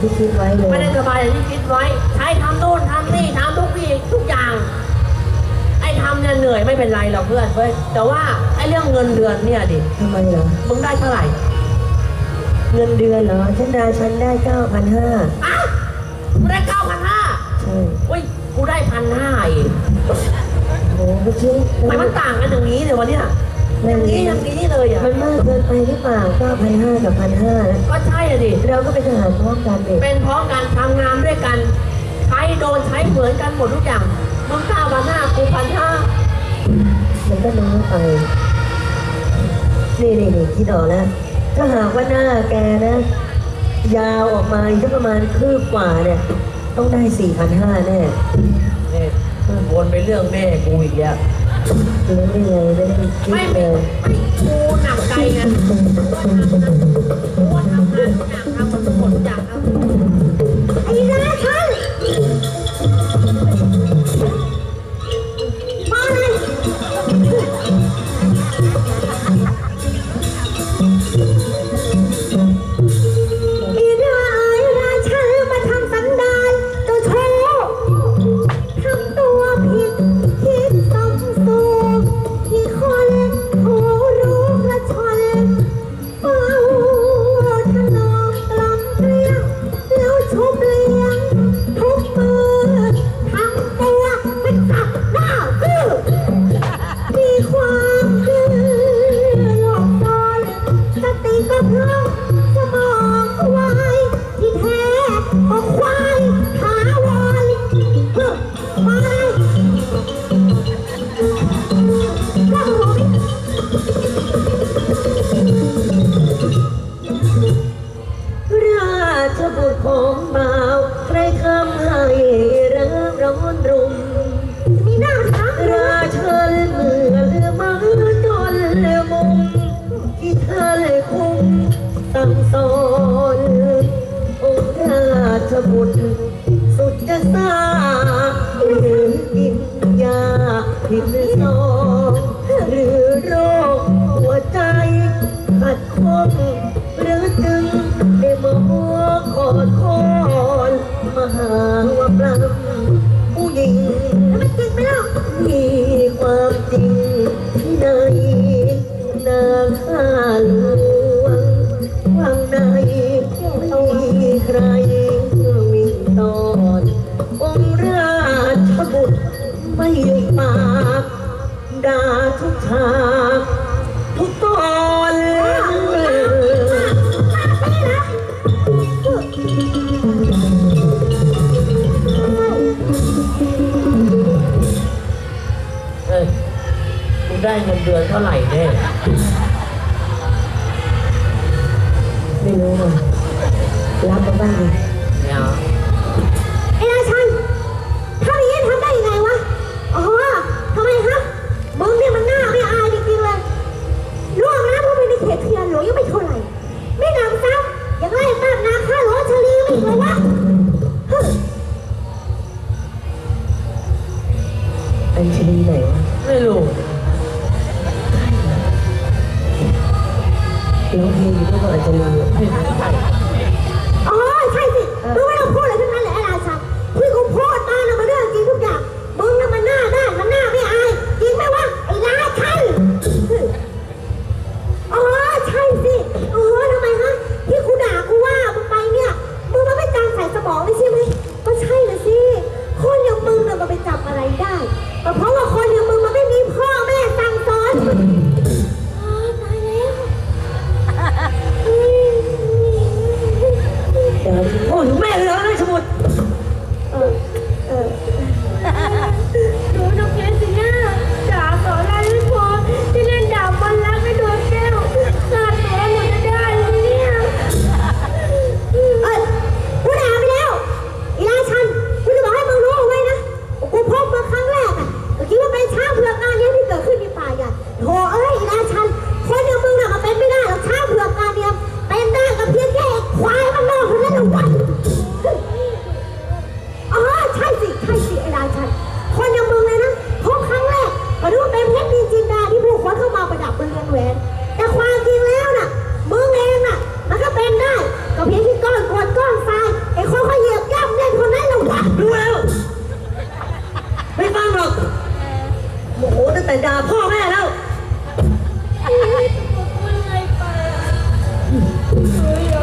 ที่คิดไว้เลย ไม่ได้สบายอย่างที่คิดไว้ ใช้ทำโน่นทำนี่ทำทุกวี่ทุกอย่าง ไอ้ทำเนี่ยเหนื่อยไม่เป็นไรหรอกเพื่อนเว้ยแต่ว่าไอ้เรื่องเงินเดือนเนี่ยดิทำไมเหรอ มึงได้เท่าไหร่เงินเดือนเหรอฉันได้ฉันได้เก้าพันห้าอ้าวกูได้เก้าพันห้าใช่เฮ้ยกูได้พันห้าเองโอ้โหคิดทำไมมันต่างกันอย่างนี้เลยวะเนี่ย อย่างนี้อย่างนี้เลยอะ มันมากเกินไปหรือเปล่าเก้าพันห้ากับพันห้าก็ใช่อะดิ เราก็เป็นทหารพร้อมกันเด็กเป็นเพราะการทำงานด้วยกัน ใช้โดนใช้เหมือนกันหมดทุกอย่างมึงเก้าพันห้ากูพันห้ามันก็น้อยไป นี่นี่นี่คิดออกแล้วถ้าหากว่าหน้าแกนะ ยาวออกมาอีกสักประมาณคืบกว่าเนี่ย ต้องได้สี่พันห้าแน่ เนี่ยวนไปเรื่องแม่กูอีกแล้ว คือไม่เลยไม่ได้คิไม่ดไม่เลยไม่กูหนักใจไงกูว่าทำงานทุกอย่างทำมันหมดทุกอย่ากทำ เริ่มร้อนรุมมีหน้าช้างราชันเมื่อเลือมาจนเลือมุมที่เธอเลยคุมสั่งสอนองค์ราชบุตรสุดจะสาหรือกินยาผิดสองหรือโรคหัวใจขัดข้อง มาหาว่าปล้ำผู้หญิงแล้วมันจริงไหมล่ะมีความจริงที่ในนาข้าหลวงวังในไม่มีใครวิ่งตอนองค์ราชบุตรไม่ปากด่าทุกฉาก ได้เงินเดือนเท่าไหร่แน่ไม่รู้อะรับมาบ้าง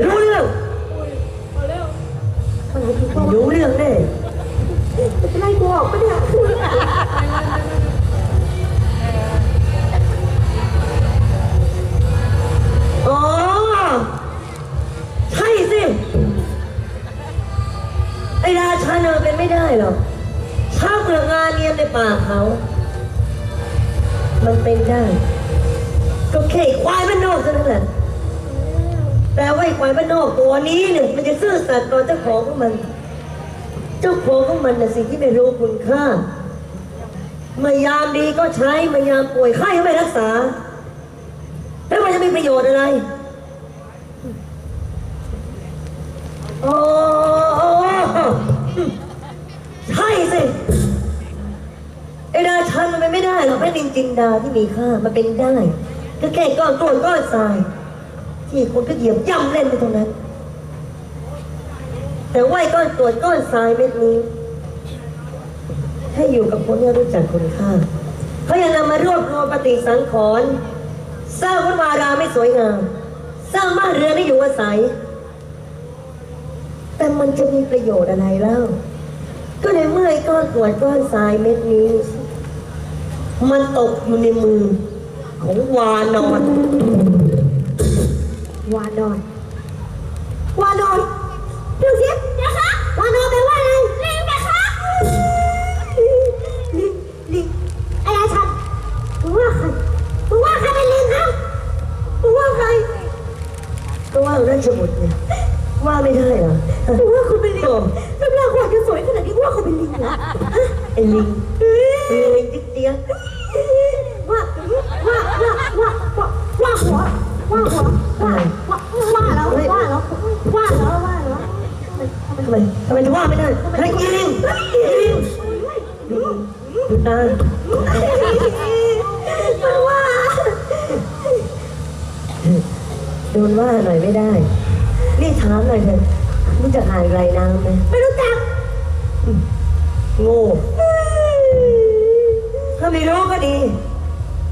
What? ของของมัน เจ้าของของมันน่ะสิ่งที่ไม่รู้คุณค่ามื่ยามดีก็ใช้มื่ยามป่วยไข้ก็ไม่รักษา แล้วมันจะมีประโยชน์อะไร โอ้ใช่สิไอ้ราชันมันเป็นไม่ได้หรอกแม่ดินจินดาที่มีค่ามันเป็นได้ ก็แค่ก้อนกรวดก้อนทราย ที่คนก็เหยียบย่ำเล่นไปตรงนั้น แต่ว่าไอ้ก้อนกรวดก้อนทรายเม็ดนี้ถ้อยู่กับคนที่รู้จักคุณค่าเขายังนำมารวบรวมปฏิสังขรณ์สร้างวัดวาราไม่สวยงาม สร้างบ้านเรือนให้อยู่อาศัย แต่มันจะมีประโยชน์อะไรเล่า ก็ในเมื่อไอ้ก้อนกรวดก้อนทรายเม็ดนี้ มันตกอยู่ในมือของวานอน วานอน ชบุตรเนี่ยว่าไม่ได้เหรอมึงว่าคุณเป็นลิงโอ้รูปร่างคุณจะสวยขนาดนี้มึงว่าคุณเป็นลิงเหรอฮะไอ้ลิงลิงติ๊กเตี้ย หน่อยไม่ได้ นี่ถามหน่อยเถอะรู้จักหาดไรน้ำไหมไม่รู้จัก โง่ถ้าไม่รู้ก็ดี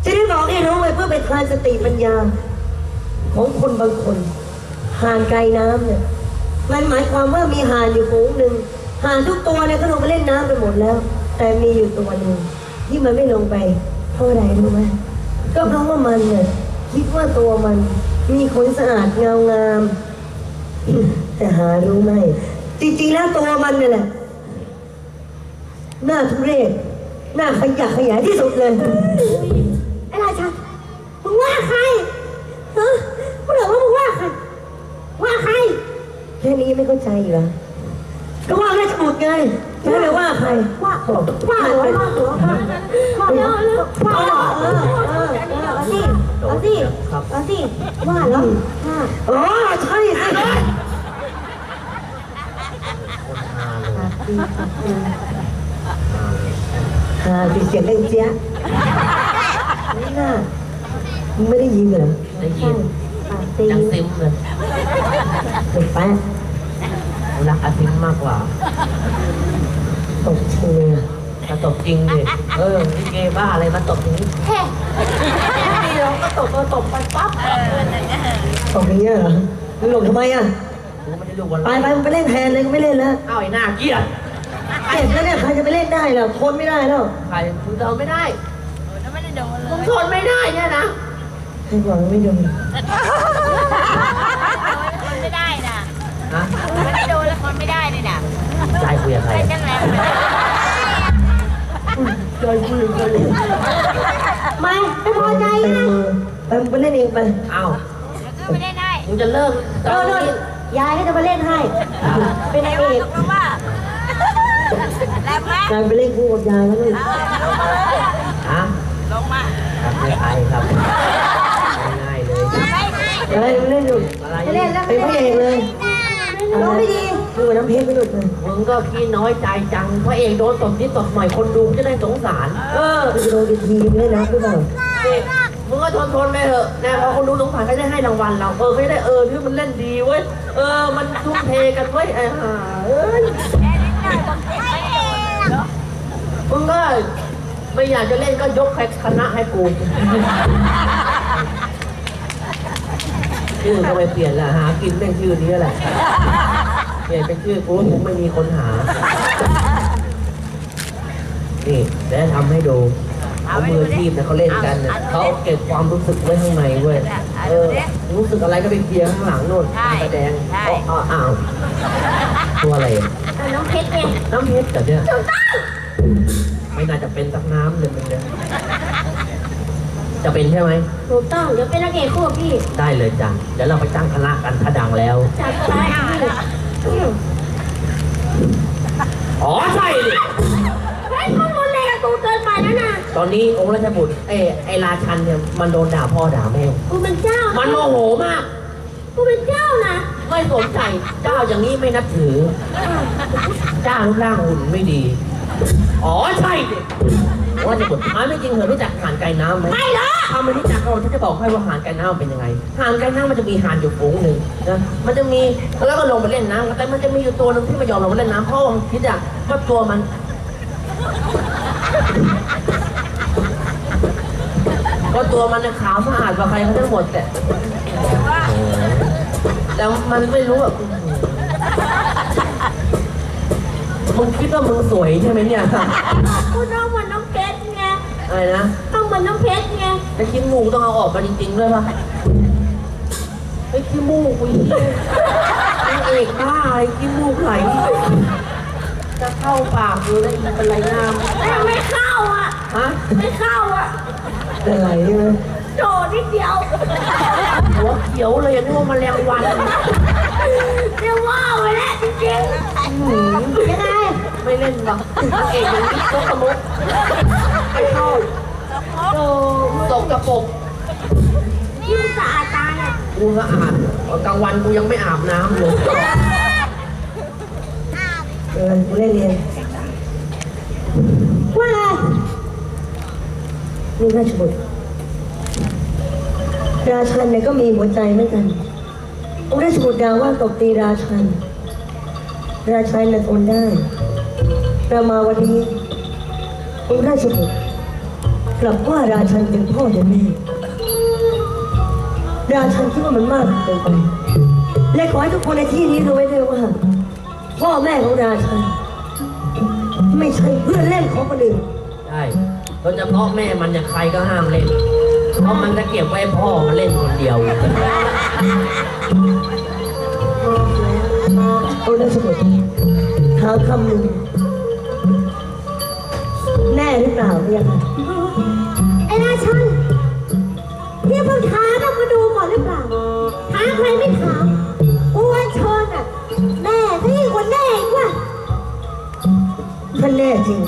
จะได้บอกให้รู้ไว้เพื่อไปทานสติปัญญา ของคนบางคนห่านไกลน้ำเนี่ย มันหมายความว่ามีห่านอยู่ฝูงหนึ่งห่านทุกตัวเนี่ยก็ลงไปเล่นน้ำไปหมดแล้ว แต่มีอยู่ตัวหนึ่งที่มันไม่ลงไปเพราะอะไรรู้ไหมก็เพราะว่ามันเนี่ยคิดว่าตัวมัน มีขนสะอาดเงางาม แต่หารู้ไหม จริงๆแล้วตัวมันเนี่ยแหละ หน้าทุเรศ หน้าขยะแขยะที่สุดเลยไอ้ราชันมึงว่าใครฮะมึงบอกว่ามึงว่าใคร ว่าใคร แค่นี้ไม่เข้าใจอีกเหรอ ก็ว่าราชบุตรไงจะให้ไปว่าใคร ว่าโอ้ว่าเหรอว่าเหรอว่าเหรอว่าเหรอเออเออเอาสิ เอาสิเอาสิว่าเหรอว่าอ๋อใช่สิหาสิเสียงเล่นเจี๊ยะไม่น่ามึงไม่ได้ยินเหรอได้ยินปากตียังซิมเลยเด็กแป๊ะกูรักอาซิมมากกว่าตกเชียร์จะตบจริงดิเออนี่เกย์บ้าอะไรมาตบอย่างนี้เฮ้นี่เรา ก็ตบก็ตบไปปั๊บตกอย่างเงี้ยเหรอมึงหลงทำไมอะกูไม่ได้รู้วันไปไปมึงไปเล่นแทนเลยกูไม่เล่นแล้วเอาไอ้หน้าเกลียดเจ็บแล้วเนี่ยใครจะไปเล่นได้ล่ะทนไม่ได้แล้วใครมึงเดินไม่ได้มึงทนไม่ได้เนี่ยนะใครบอกว่าไม่โดนคนไม่ได้นะฮะไม่ได้โดนแล้วคนไม่ได้เลยนะใจคุยกับใครใช่จังแล้ว ใจคุยกับใครไม่ไม่พอใจเต็มนะมือไปมึงไปเล่นเองไปเอ้าก็ไม่ได้ได้มึงจะเลิกเออเนอะยายก็จะมาเล่นให้ เป็นนางเอกเพราะว่าแล้วแม่ยายไปเล่นคู่กับยายแล้วนี่ฮะลงมาครับไม่ใครครับง่ายๆเลย ไม่ให้อะไรมึงเล่นอยู่อะไรจะเล่นแล้วเป็นพระเอกเลย ร้องไม่ดี ดูเหมือนน้ำเพชรไปหลุดเลยมึงก็ขี้น้อยใจจังพระเอกโดนตบนิดตบหน่อยคนดูจะได้สงสาร เออมึงจะโดนดีทีมึงเล่นน้ำหรือเปล่านี่มึงก็ทนทนไปเถอะนะพอคนดูสงสารก็ได้ให้รางวัลเรา เออก็ได้เออที่มันเล่นดีเว้ย เออ มันทุ่มเทกันเว้ยไอ้ห่าเอ้ยแม่นิดหน่อยต้องเจ็บไม่โดนมึงก็ไม่อยากจะเล่นก็ยกคณะให้กูชื่อก็ไม่เปลี่ยนละหากินเป็นชื่อนี้แหละ เปลี่ยนเป็นชื่อกูผมไม่มีคนหา นี่เดี๋ยวจะทำให้ดูเขามืออาชีพนะเขาเล่นกันเนี่ยเขาเก็บความรู้สึกไว้ข้างในเว้ยเออรู้สึกอะไรก็ไปเคลียร์ข้างหลังโน่นการแสดงอ๋ออ้าวตัวอะไรเออน้องเพชรไงน้ำเพชรแต่เนี่ยถูกต้องไม่น่าจะเป็นสักน้ำเลยมันเนี่ยจะเป็นใช่ไหม ถูกต้อง เดี๋ยวเป็นนักเอกคู่กับพี่ได้เลยจ้ะเดี๋ยวเราไปตั้งคณะกันถ้าดังแล้ว จัดไปพี่ อ๋อใช่ดิเฮ้ยข้อมูลเลยกับกูเกินไปแล้วนะตอนนี้องค์ราชบุตรเอยไอราชันเนี่ยมันโดนด่าพ่อด่าแม่ กูเป็นเจ้ามัมันโมโหมาก กูเป็นเจ้านะไม่สนใจเจ้าอย่างนี้ไม่นับถือ เจ้ารูปร่างหุ่นไม่ดี อ๋อใช่ดิว่าจะบุตรท้ายไม่จริงเหรอรู้จักห่านไก่น้ำไหมไม่เหรอ ถ้าไม่รู้จักเราฉันจะบอกให้ว่าห่านไก่น้ำมันเป็นยังไงห่านไก่น้ำมันจะมีห่านอยู่ฝูงหนึ่งนะมันจะมีแล้วก็ลงไปเล่นน้ำแต่มันจะมีอยู่ตัวหนึงที่ไม่ยอมลงไปเล่นน้ำเพราะว่ามันคิดอะว่าตัวมัน ก็ตัวมันน่ะขาวสะอาดกว่าใครเขาทั้งหมดแต่แล้วมันไม่รู้แบบ มึงคิดว่ามึงสวยใช่ไหมเนี่ย กูต้องมือนน้องเพชรไงอะไรนะต้องมือนน้องเพชรไงแล้วขี้มูกต้องเอาออกมาจริงๆด้วยป่ะไอ้ขี้มูกกูอีกไอ้เอกบ้าอะไรขี้มูกไหลจะเข้าปากอยู่แล้วมันเป็นไรน้แต่ไม่เข้าอะ ฮะไม่เข้าอะเป็นไรใช่ไหมโดดนิดเดียวหัวเขียวเลยนึกว่าแมลงวัน เรียกว่าไปแล้วจริงๆยังไงไม่เล่นหรอกเอกอย่งนี้ก็สมุกไม่เข้าโดตกกระปรกนี่มันสะอาดตาเนี่ยกูสะอาดกลางวันกูยังไม่อาบน้ำเลยเออกูเล่นเรียนว่าไงนี่ราชบุตรราชันเนี่ยก็มีหัวใจเหมือนกัน องค์ราชบุตรดาว่าตบตีราชัน ราชันน่ะทนได้แต่มาวันนี้องค์ราชบุตรกลับว่าราชันเป็นพ่อเป็นแม่ ราชันคิดว่ามันมากเกินไป และขอให้ทุกคนในที่นี้รู้ไว้ด้วยว่า พ่อแม่ของราชัน ไม่ใช่เพื่อนเล่นของคนอื่นใช่โดยเฉพาะแม่มันอย่างใครก็ห้ามเล่น เพราะมันจะเก็บไว้ให้พ่อมันเล่นคนเดียวโอ้ราชบุตรถามคำหนึ่งแน่หรือเปล่าเนี่ยค่ะไอ้ราชันพี่เพิ่งท้าต้องมาดูก่อนหรือเปล่าท้าใครไม่ถามอ้วนเชิญอะแม่ถ้ายิ่งกว่าแน่อีกว่ะท่านแน่จริง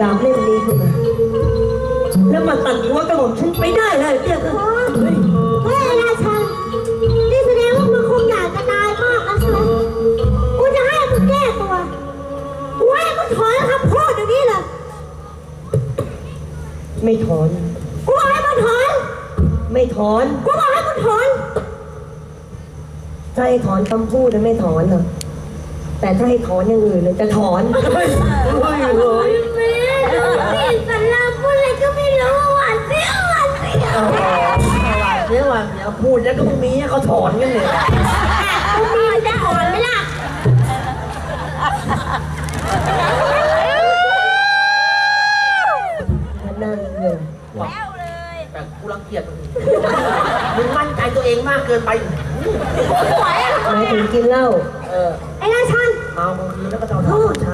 ดาบเล่มนี้ขึ้นมาแล้วมาตัดหัวกระหม่อมฉันไปได้เลยเนี่ยค่ะเฮ้ยเฮ้ยไอ้ราชันนี่แสดงว่ามึงคงอยากจะตายมากนะใช่ไหมกูจะให้มึงแก้ตัวกูให้มึงถอนคำพูดเดี๋ยวนี้เลยไม่ถอน กูบอกให้มึงถอน ไม่ถอน กูบอกให้มึงถอนถ้าให้ถอนคำพูดจะไม่ถอนหรอกแต่ถ้าให้ถอนอย่างอื่นเนี่ยจะถอน เฮ้ยเฮ้ย วว่าเดี๋ยวพูดแล้วก็มีให้เขาถอนกันเลยกูมีจะถอนไหมล่ะ นั่งเลยแล้วเลย แต่กูรังเกียจมึงมึงมั่นใจตัวเองมากเกินไป สวยอะหมายถึงกินเหล้าเออไอ้ราชัน เมากลางคืนแล้วก็ตอนเช้าตอนเช้าก็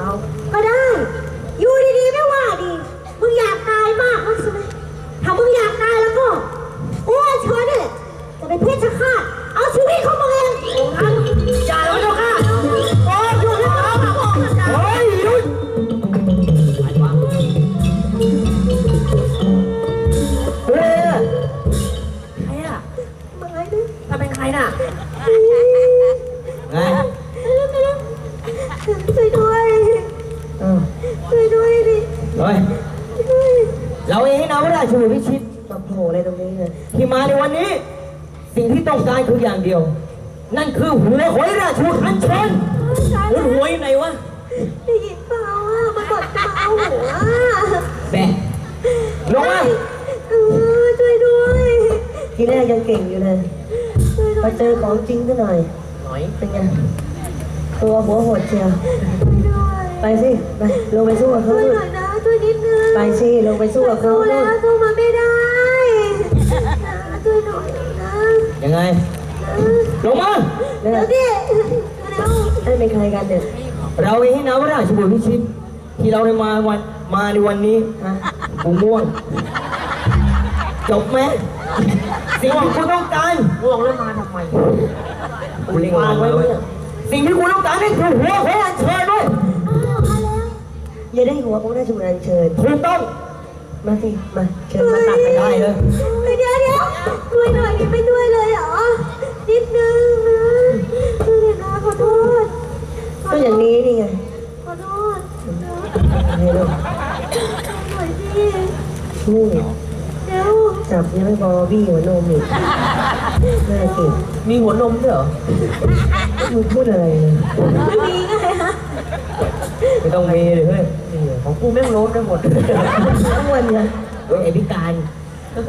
คืออย่างเดียว นั่นคือหัวหอยราชบุตรอัญเชิญหัวหวยไหนวะได้ยินเปล่าอะมันบอกจะมาเอาหัวแบะลงมาเออช่วยด้วยทีแรกยังเก่งอยู่เลยช่วยด้พวอยเจอของจริงซะหน่อยหน่อยเป็นไงตัวหัวโหดเชียวช่วยด้วยไปสิไปลงไปสู้กับเขาช่วยด้วยหน่อยนะช่วยนิดนึงไปสิลงไปสู้กับเขาสู้ด้แล้ววยสู้มันไม่ได้ ไง ลงมา เดี๋ยวดิเร็วนั่นเป็นใครกันเนี่ยเราเองให้นะว่าราชบุตรพิชิต ที่เราได้มาวันมาในวันนี้ฮะกูม่วง จบไหมสิ่งที่กูต้องการง่วงแล้วมาทำไมกูเล็งวางไว้เนี่ยสิ่งที่กูต้องการนี่คือหัวของอัญเชิญด้วยอ้าวมาแล้วอย่าได้หัวของราชบุตรอัญเชิญถูกต้องมาสิมาเชิญมาตัดไปได้เลยเฮ้ยเดี๋ยวเดี๋ยวด้วยหน่อยนี่ไม่ด้วยเลยเหรอ นิดนึงนะคือเดี๋ยวนะขอโทษ ก็อย่างนี้นี่ไง ขอโทษนะ ให้ลูก หน่อยสิ นี่ เดี๋ยว จับ ยังไม่พอบี้หัวนมอีกน่าสิมีหัวนมด้วยเหรอมึงพูดอะไรเนี่ยไม่มีไงฮะไม่ต้องมีเลยเฮ้ยของกูแม่งโล้นได้หมดทั้งวันเลยเฮ้ยไอพิการ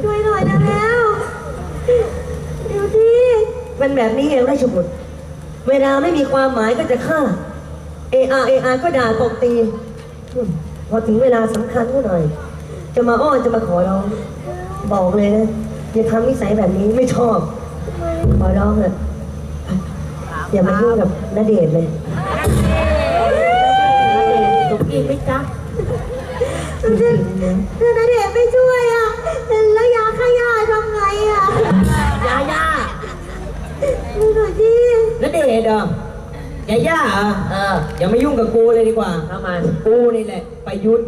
ด้วยหน่อยนะแล้วเดี๋ยวดิเป็นแบบนี้เองราชบุตรเวลาไม่มีความหมายก็จะฆ่า เออาเออาก็ด่าตบตีอืมพอถึงเวลาสำคัญก็หน่อย จะมาอ้อนจะมาขอร้อง บอกเลยนะ อย่าทำนิสัยแบบนี้ไม่ชอบ ขอร้องเถอะอย่ามายุ่งกับณเดชน์เลยตุกกี้ไหม่จ๊ะถ้าถ้าณเดชน์ไม่ช่วยอะแล้วยาฆ่าย่าทำไงอะยาย่าดูหน่อยดิณเดชน์เหรอแกย่าเหรอเอออย่ามายุ่งกับกูเลยดีกว่าทำไมกูนี่แหละประยุทธ์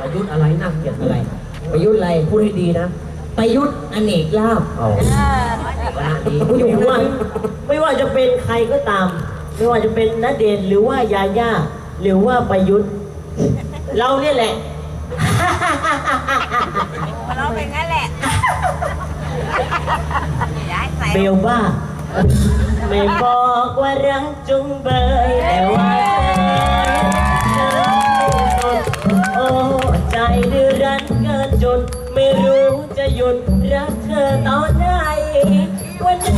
ประยุทธ์อะไรน่าเกลียดอะไร ประยุทธ์อะไรพูดให้ดีนะ ประยุทธ์อเนกลาบเอาละดีกูอยู่ข้างว่าล่างไม่ว่าจะเป็นใครก็ตาม ไม่ว่าจะเป็นณเดชน์หรือว่ายาย่าหรือว่าประยุทธ์ เราเนี่ยแหละเราเป็นงั้นแหละย้ายใส่เบลบ้าไม่บอกว่ารักจุงเบยแต่ว่า ใจดื้อรั้นเกินจนไม่รู้จะหยุดรักเธอตอนไหนวันนี้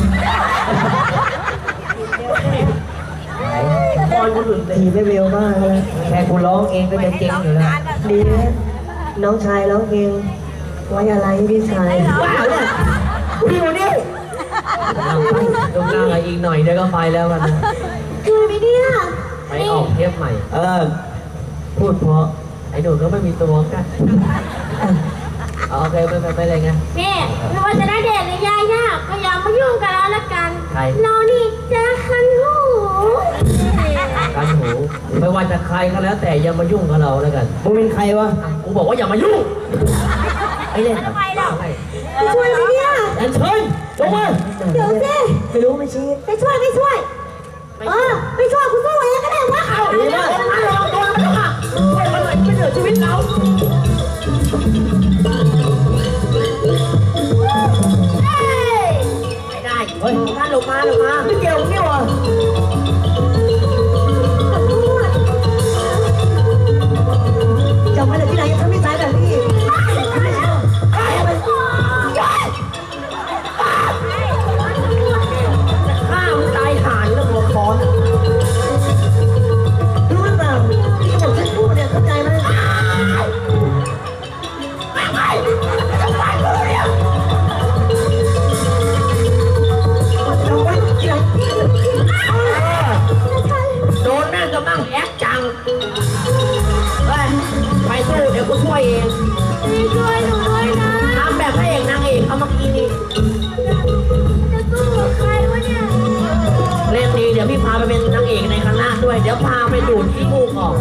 บอลกูหลุดเลยทีไม่เร็วมากเลยแค่กูร้องเองก็จะเจ๊งอยู่แล้วดีนะน้องชายร้องเพลงไว้อะไรพี่ชายว้าวเนี่ยพี่คนนี้นั่งไปตรงนั่งอะไรอีกหน่อยเดี๋ยวก็ไปแล้วกันนะช่วยไหมเนี่ยไปออกเทปใหม่ เออ พูดเพราะ ไอ้หนูก็ไม่มีตัวกันเอาโอเคไม่ไม่ไม่อะไรไงนี่ไม่ว่าจะได้เดทหรือยาย่าก็อย่ามายุ่งกับเราละกันใคร เรานี่จะคันหูกันหูไม่ว่าจะใครก็แล้ว แต่อย่ามายุ่งกับเราแล้วกันมึงเป็นใครวะอะกูบอกว่าอย่ามายุ่งไอ้เล่นทำไมเราช่วยไหมเนี่ยอันเชิญลงมาเดี๋ยวสิไม่รู้ไม่ชี้ไม่ช่วยไม่ช่วย เออไม่ช่วยคุณสู้เองก็ได้วะเอาดีมาก ช่วยมันหน่อยไม่เหลือชีวิตเราไม่ได้เฮ้ยท่านลงมาลงมาไม่เกี่ยวนี่วะข ไปดูดที่ผูกออก